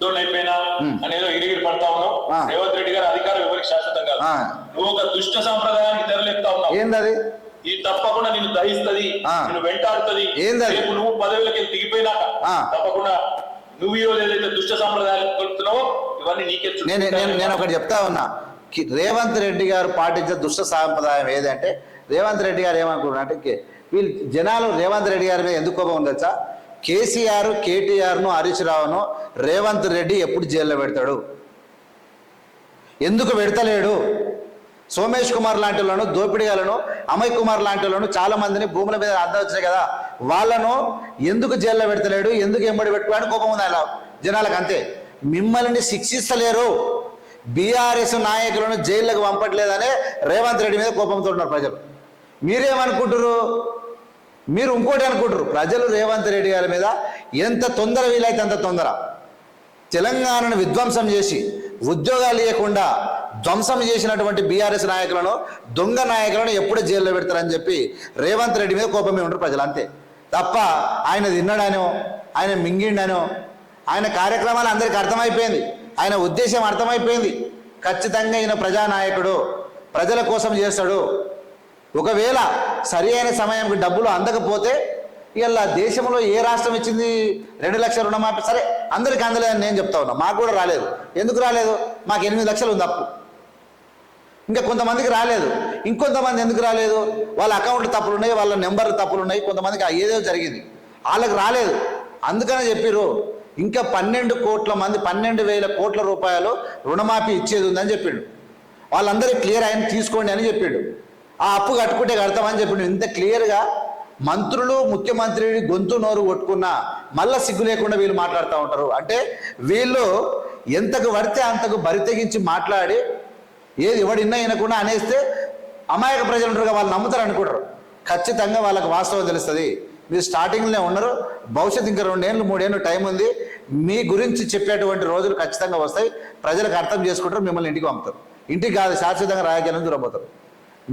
దోళ్ళు అయిపోయినా అనేదో ఇరిగిరి పడతా ఉన్నావు. రేవంత్ రెడ్డి గారు అధికారం ఎవరికి శాశ్వతం కాదు. నువ్వు ఒక దుష్ట సాంప్రదాయానికి తెరలేపుతా ఉన్నావు ఏందది ఇది తప్పకుండా నిన్ను దహిస్తది ఆ. నిన్ను వెంటాడుతుంది ఏందది? రేపు నువ్వు పదవులకి దిగిపోయినాక. తప్పకుండా నువ్వు ఈ రోజు ఏదైతే దుష్ట సాంప్రదాయాలు కొలుపుతున్నావో ఇవన్నీ నీకే నేను నేను నేను. ఒకటి చెప్తా ఉన్నా రేవంత్ రెడ్డి గారు పాటించే దుష్ట సాంప్రదాయం ఏదంటే రేవంత్ రెడ్డి గారు ఏమనుకుంటున్నారు అంటే వీళ్ళు జనాలు రేవంత్ రెడ్డి గారి మీద ఎందుకు కోపం ఉండొచ్చా కేసీఆర్ కేటీఆర్ను హరీష్ రావును రేవంత్ రెడ్డి ఎప్పుడు జైల్లో పెడతాడు? ఎందుకు పెడతలేడు? సోమేష్ కుమార్ లాంటి వాళ్ళను దోపిడిగాలను అమయ్ కుమార్ లాంటి వాళ్ళను చాలా మందిని భూముల మీద అర్థం వచ్చినాయి కదా. వాళ్ళను ఎందుకు జైల్లో పెడతలేడు? ఎందుకు ఎంబడి పెట్టుకోవడానికి కోపం ఉంది అలా జనాలకు అంతే. మిమ్మల్ని శిక్షిస్తలేరు. బీఆర్ఎస్ నాయకులను జైళ్ళకు పంపట్లేదనే రేవంత్ రెడ్డి మీద కోపంతో ఉన్నారు ప్రజలు. మీరేమనుకుంటారు మీరు ఇంకోటి అనుకుంటారు. ప్రజలు రేవంత్ రెడ్డి గారి మీద ఎంత తొందర వీలైతే అంత తొందర తెలంగాణను విధ్వంసం చేసి ఉద్యోగాలు ఇవ్వకుండా ధ్వంసం చేసినటువంటి బీఆర్ఎస్ నాయకులను దొంగ నాయకులను ఎప్పుడు జైల్లో పెడతారని చెప్పి రేవంత్ రెడ్డి మీద కోపమే ఉంటారు ప్రజలు అంతే. తప్ప ఆయన తిన్నాడనో ఆయన మింగిండనో ఆయన కార్యక్రమాలు అందరికీ అర్థమైపోయింది. ఆయన ఉద్దేశం అర్థమైపోయింది. ఖచ్చితంగా ఈయన ప్రజానాయకుడు ప్రజల కోసం చేస్తాడు. ఒకవేళ సరి అయిన సమయానికి డబ్బులు అందకపోతే ఇలా దేశంలో ఏ రాష్ట్రం ఇచ్చింది? రెండు లక్షల రుణమాఫీ. సరే అందరికి అందలేదని నేను చెప్తా ఉన్నా. మాకు కూడా రాలేదు. ఎందుకు రాలేదు? మాకు ఎనిమిది లక్షలు ఉంది అప్పు. ఇంకా కొంతమందికి రాలేదు. ఇంకొంతమంది ఎందుకు రాలేదు? వాళ్ళ అకౌంట్ తప్పులు ఉన్నాయి వాళ్ళ నెంబర్ తప్పులు ఉన్నాయి. కొంతమందికి ఏదో జరిగింది. వాళ్ళకి రాలేదు. అందుకనే చెప్పిర్రు ఇంకా పన్నెండు కోట్ల మంది పన్నెండు వేల కోట్ల రూపాయలు రుణమాఫీ ఇచ్చేది ఉందని చెప్పిండు వాళ్ళందరికీ క్లియర్ అయిన తీసుకోండి అని చెప్పిండు ఆ అప్పు కట్టుకుంటే కడతామని చెప్పి ఇంత క్లియర్గా మంత్రులు ముఖ్యమంత్రి గొంతు నోరు కొట్టుకున్నా మళ్ళా సిగ్గు లేకుండా వీళ్ళు మాట్లాడుతూ ఉంటారు. అంటే వీళ్ళు ఎంతకు పడితే అంతకు బరి తెగించి మాట్లాడి ఏది ఎవడిన్నా వినకుండా అనేస్తే అమాయక ప్రజలు ఉంటారు వాళ్ళు నమ్ముతారు అనుకుంటారు. ఖచ్చితంగా వాళ్ళకి వాస్తవం తెలుస్తుంది. మీరు స్టార్టింగ్లోనే ఉన్నారు. భవిష్యత్తు ఇంకా రెండేళ్ళు మూడేళ్ళు టైం ఉంది. మీ గురించి చెప్పేటువంటి రోజులు ఖచ్చితంగా వస్తాయి. ప్రజలకు అర్థం చేసుకుంటారు మిమ్మల్ని ఇంటికి పంపుతారు. ఇంటికి కాదు శాశ్వతంగా రాజకీయాలను దూరపోతారు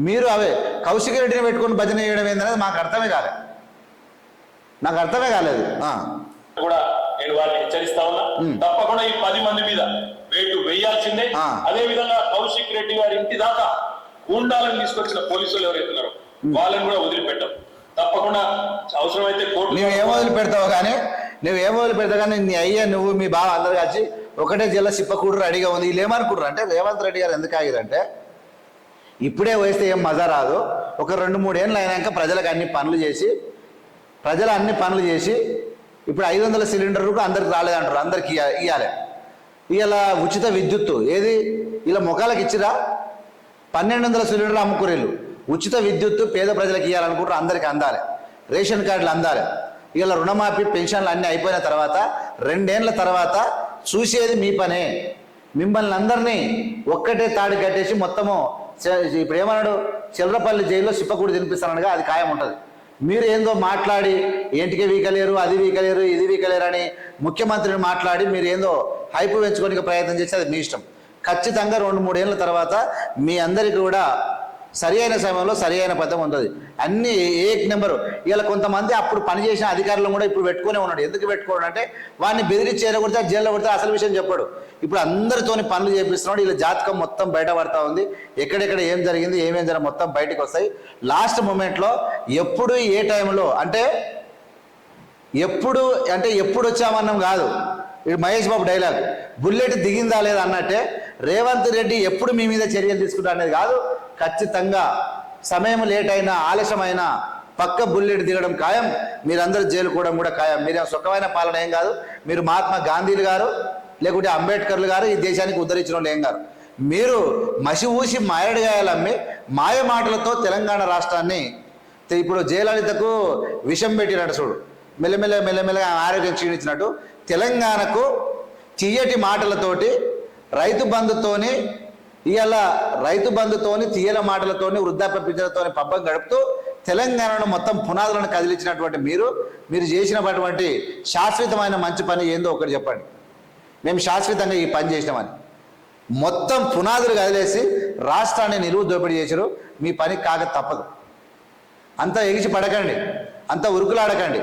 మీరు అవే. కౌశిక రెడ్డిని పెట్టుకుని భజన చేయడం ఏందనేది మాకు అర్థమే కాలే. నాకు అర్థమే కాలేదు. కూడా నేను వారిని హెచ్చరిస్తా ఉన్నా. తప్పకుండా ఈ పది మంది మీద వేటు వేయాల్సిందే. అదే విధంగా కౌశిక్ రెడ్డి గారి ఇంటి దాకా గూండాలను తీసుకొచ్చిన పోలీసులు ఎవరైతున్నారో వాళ్ళని కూడా వదిలిపెట్టాం. తప్పకుండా అవసరమైతే కోర్టు నువ్వు ఏం వదిలి పెడతావు కానీ నువ్వు ఏం వదిలి పెడతావు కానీ నీ అయ్యా నువ్వు మీ బావ అందరు కలిసి ఒకటే జిల్లా సిప్పకూడు రెడీగా ఉంది. వీళ్ళు ఏమనుకుంటారు అంటే రేవంత్ రెడ్డి గారు ఎందుకు ఆగిరంటే ఇప్పుడే వేస్తే ఏం మజా రాదు. ఒక రెండు మూడేళ్ళు అయినాక ప్రజలకు అన్ని పనులు చేసి ప్రజలు అన్ని పనులు చేసి ఇప్పుడు ఐదు వందల సిలిండర్కు అందరికి రాలేదంటారు అందరికి ఇవ్వాలి ఇయ్యాలి. ఇవాళ ఉచిత విద్యుత్తు. ఏది? ఇలా ముఖాలకు ఇచ్చిరా? పన్నెండు వందల సిలిండర్లు అమ్ముకురేళ్ళు ఉచిత విద్యుత్తు పేద ప్రజలకు ఇవ్వాలనుకుంటారు అందరికి అందాలి. రేషన్ కార్డులు అందాలి. ఇలా రుణమాఫీ పెన్షన్లు అన్నీ అయిపోయిన తర్వాత రెండేళ్ళ తర్వాత చూసేది మీ పనే. మిమ్మల్ని అందరినీ ఒక్కటే తాడు కట్టేసి మొత్తము ఇప్పుడు ఏమన్నాడు చిల్లరపల్లి జైల్లో సిప్పకూడి తినిపిస్తానగా అది ఖాయం ఉంటుంది మీరు ఏందో మాట్లాడి ఏంటికి వీకలేరు అది వీకలేరు ఇది వీకలేరు అని ముఖ్యమంత్రిని మాట్లాడి మీరు ఏందో హైపు పెంచుకోనికి ప్రయత్నం చేస్తే అది మీ ఇష్టం. ఖచ్చితంగా రెండు మూడేళ్ళ తర్వాత మీ అందరికీ కూడా సరి అయిన సమయంలో సరి అయిన పథం ఉంటుంది. అన్ని ఏ నెంబరు. ఇలా కొంతమంది అప్పుడు పనిచేసిన అధికారులు కూడా ఇప్పుడు పెట్టుకునే ఉన్నాడు. ఎందుకు పెట్టుకోడు అంటే వాడిని బెదిరించి చేరగొడితే జైల్లో కొడితే అసలు విషయం చెప్పాడు. ఇప్పుడు అందరితోని పనులు చేపిస్తున్నాడు. ఇలా జాతకం మొత్తం బయట పడతా ఉంది. ఎక్కడెక్కడ ఏం జరిగింది ఏమేం జరిగింది మొత్తం బయటకు వస్తాయి. లాస్ట్ మూమెంట్లో ఎప్పుడు ఏ టైంలో అంటే ఎప్పుడు అంటే ఎప్పుడు వచ్చామన్నాం కాదు. ఇది మహేష్ బాబు డైలాగ్. బుల్లెట్ దిగిందా లేదా అన్నట్టే రేవంత్ రెడ్డి ఎప్పుడు మీ మీద చర్యలు తీసుకుంటా అనేది కాదు. ఖచ్చితంగా సమయం లేట్ అయినా ఆలస్యమైనా పక్క బుల్లెట్ దిగడం ఖాయం. మీరందరూ జైలుకోవడం కూడా ఖాయం. మీరు సుఖమైన పాలన ఏం కాదు. మీరు మహాత్మా గాంధీలు గారు లేకుంటే అంబేద్కర్లు గారు ఈ దేశానికి ఉద్ధరించిన వాళ్ళు ఏం గారు మీరు మసి ఊసి మాయడిగాయాలమ్మి మాయ మాటలతో తెలంగాణ రాష్ట్రాన్ని ఇప్పుడు జయలలితకు విషం పెట్టినట్టు చూడు. మెల్లమెల్ల మెల్లమెల్లగా ఆరోగ్యం క్షీణించినట్టు తెలంగాణకు తీయటి మాటలతోటి రైతు బంధుతోని ఇవాళ రైతు బంధుతోని తీయల మాటలతోని వృద్ధాప్య పింఛనతోని పబ్బం గడుపుతూ తెలంగాణను మొత్తం పునాదులను కదిలించినటువంటి మీరు మీరు చేసినటువంటి శాశ్వతమైన మంచి పని ఏందో ఒకటి చెప్పండి. మేము శాశ్వతంగా ఈ పని చేసినామని. మొత్తం పునాదులు కదిలేసి రాష్ట్రాన్ని నిలువు దోపిడీ చేశారు మీ పని కాక తప్పదు. అంత ఎగిసి పడకండి. అంత ఉరుకులాడకండి.